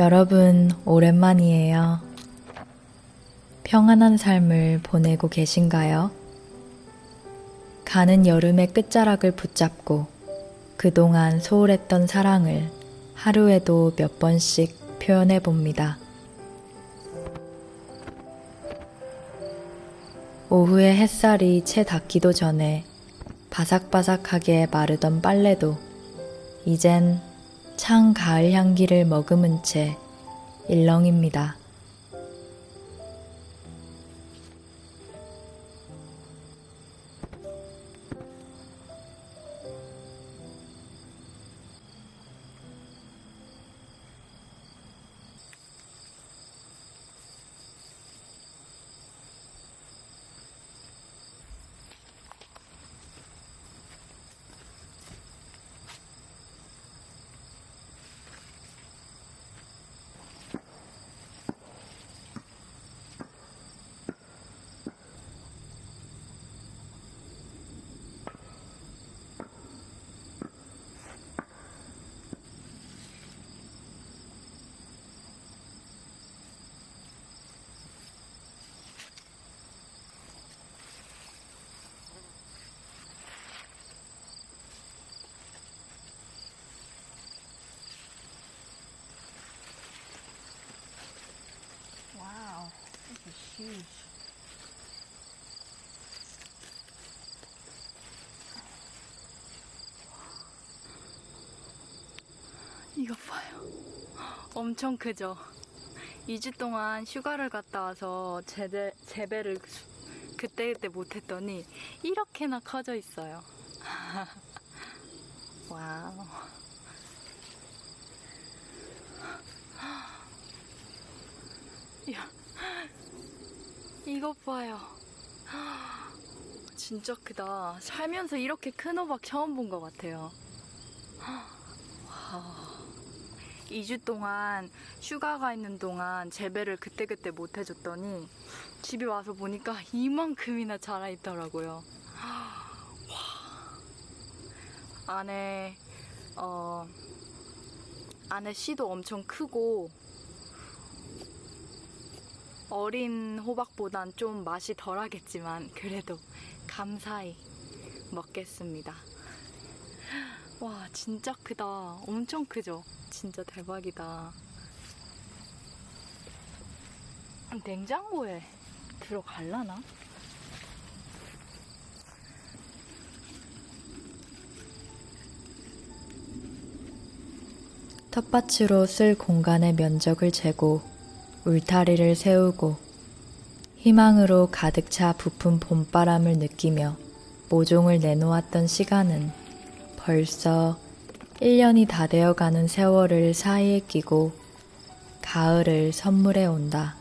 여러분, 오랜만이에요. 평안한 삶을 보내고 계신가요? 가는 여름의 끝자락을 붙잡고 그동안 소홀했던 사랑을 하루에도 몇 번씩 표현해 봅니다. 오후에 햇살이 채 닿기도 전에 바삭바삭하게 마르던 빨래도 이젠 찬 가을 향기를 머금은 채 일렁입니다. 봐요. 엄청 크죠? 2주 동안 휴가를 갔다 와서 재배, 재배를 그때그때 못했더니 이렇게나 커져 있어요. 와우. 야, 이것 봐요. 진짜 크다. 살면서 이렇게 큰 호박 처음 본 것 같아요. 와. 2주 동안 휴가가 있는 동안 재배를 그때그때 못 해줬더니 집에 와서 보니까 이만큼이나 자라있더라고요. 와. 안에, 어, 안에 씨도 엄청 크고 어린 호박보단 좀 맛이 덜 하겠지만 그래도 감사히 먹겠습니다. 와 진짜 크다. 엄청 크죠? 진짜 대박이다. 냉장고에 들어갈라나? 텃밭으로 쓸 공간의 면적을 재고 울타리를 세우고 희망으로 가득 차 부푼 봄바람을 느끼며 모종을 내놓았던 시간은 벌써 1년이 다 되어 가는 세월을 사이에 끼고 가을을 선물해 온다.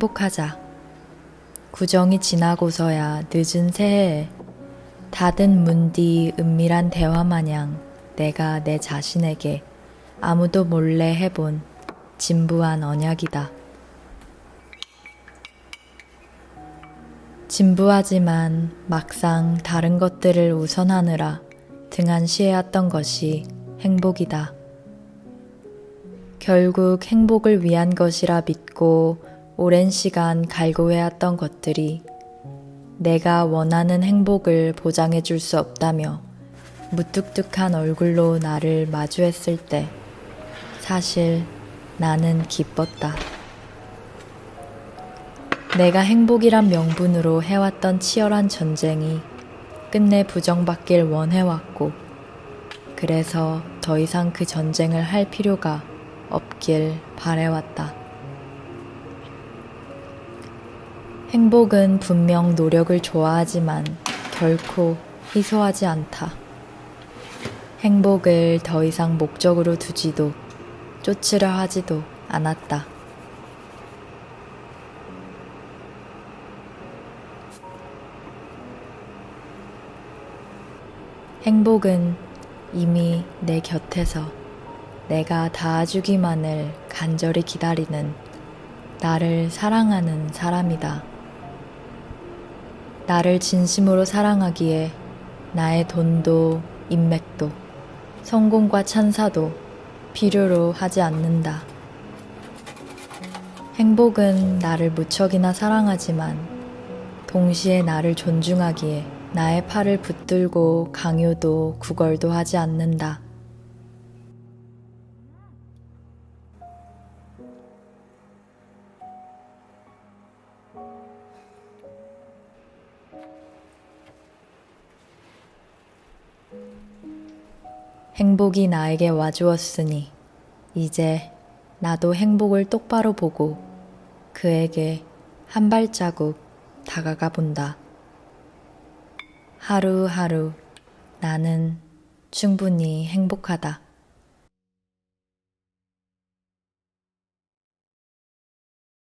행복하자. 구정이 지나고서야 늦은 새해에 닫은 문 뒤 은밀한 대화 마냥 내가 내 자신에게 아무도 몰래 해본 진부한 언약이다. 진부하지만 막상 다른 것들을 우선하느라 등한시해왔던 것이 행복이다. 결국 행복을 위한 것이라 믿고 오랜 시간 갈구해왔던 것들이 내가 원하는 행복을 보장해 줄 수 없다며 무뚝뚝한 얼굴로 나를 마주했을 때 사실 나는 기뻤다. 내가 행복이란 명분으로 해왔던 치열한 전쟁이 끝내 부정받길 원해왔고 그래서 더 이상 그 전쟁을 할 필요가 없길 바래왔다. 행복은 분명 노력을 좋아하지만 결코 희소하지 않다. 행복을 더 이상 목적으로 두지도 쫓으려 하지도 않았다. 행복은 이미 내 곁에서 내가 닿아주기만을 간절히 기다리는 나를 사랑하는 사람이다. 나를 진심으로 사랑하기에 나의 돈도 인맥도 성공과 찬사도 필요로 하지 않는다. 행복은 나를 무척이나 사랑하지만 동시에 나를 존중하기에 나의 팔을 붙들고 강요도 구걸도 하지 않는다. 행복이 나에게 와주었으니 이제 나도 행복을 똑바로 보고 그에게 한 발자국 다가가 본다. 하루하루 나는 충분히 행복하다.